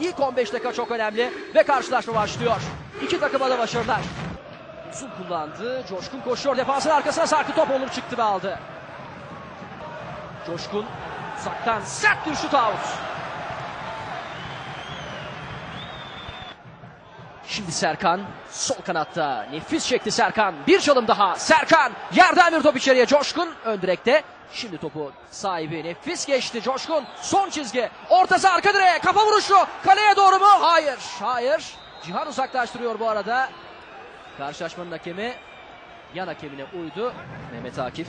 İlk 15 dakika çok önemli ve karşılaşma başlıyor. İki takıma da başarılar. Uzun kullandı. Coşkun koşuyor defansın arkasına sarkı top olur çıktı ve aldı. Coşkun uzaktan sert bir şut out. Şimdi Serkan sol kanatta nefis çekti Serkan. Bir çalım daha Serkan yerden bir top içeriye Coşkun ön direkte. Şimdi topu sahibi nefis geçti Coşkun son çizgi ortası arka direğe kafa vuruşu kaleye doğru mu? Hayır hayır Cihan uzaklaştırıyor bu arada. Karşılaşmanın hakemi yan hakemine uydu Mehmet Akif.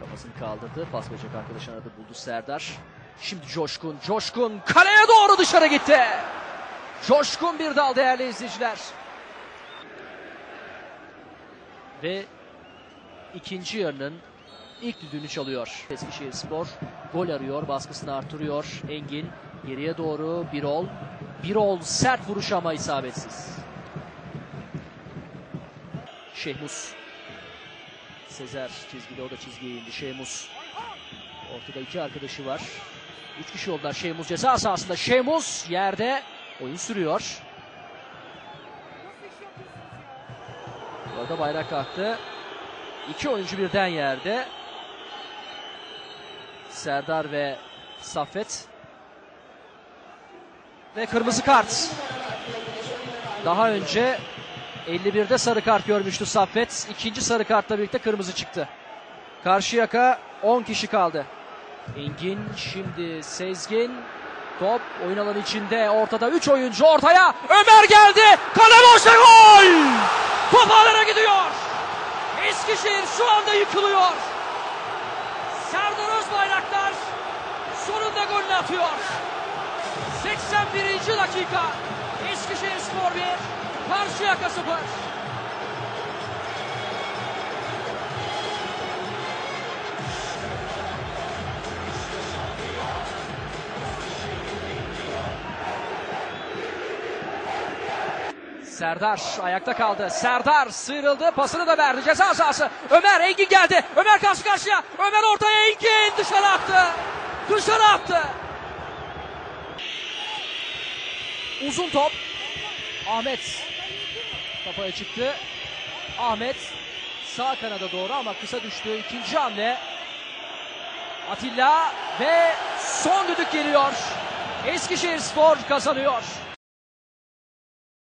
Kafasını kaldırdı. Pas verecek arkadaşını aradı buldu Serdar. Şimdi Coşkun. Coşkun kaleye doğru dışarı gitti. Coşkun bir dal değerli izleyiciler. Ve ikinci yarının ilk düdüğünü çalıyor. Eskişehir Spor gol arıyor, baskısını artırıyor. Engin geriye doğru Birol. Birol sert vuruş ama isabetsiz. Şehmus. Sezer çizgide o da çizgiye indi. Şehmus. Ortada iki arkadaşı var. Üç kişi oldular. Şehmus ceza sahasında. Şehmus yerde oyun sürüyor. Bu arada bayrak kalktı. İki oyuncu birden yerde. Serdar ve Saffet. Ve kırmızı kart. Daha önce 51'de sarı kart görmüştü Saffet. İkinci sarı kartla birlikte kırmızı çıktı. Karşıyaka 10 kişi kaldı. Engin şimdi Sezgin. Top oyun alanı içinde. Ortada 3 oyuncu ortaya. Ömer geldi. Kale boşa gol. Top ağlara gidiyor. Eskişehir şu anda yıkılıyor. Serdar Özbayraktar sonunda golünü atıyor. 81. dakika. Eskişehir Spor 1. Karşıyaka 0. Serdar ayakta kaldı. Serdar sıyrıldı. Pasını da verdi. Ceza sahası. Ömer Engin geldi. Ömer karşı karşıya. Ömer ortaya Engin dışarı attı. Dışarı attı. Uzun top. Ahmet kafaya çıktı. Ahmet sağ kanada doğru ama kısa düştü. İkinci hamle. Atilla ve son düdük geliyor. Eskişehir Spor kazanıyor.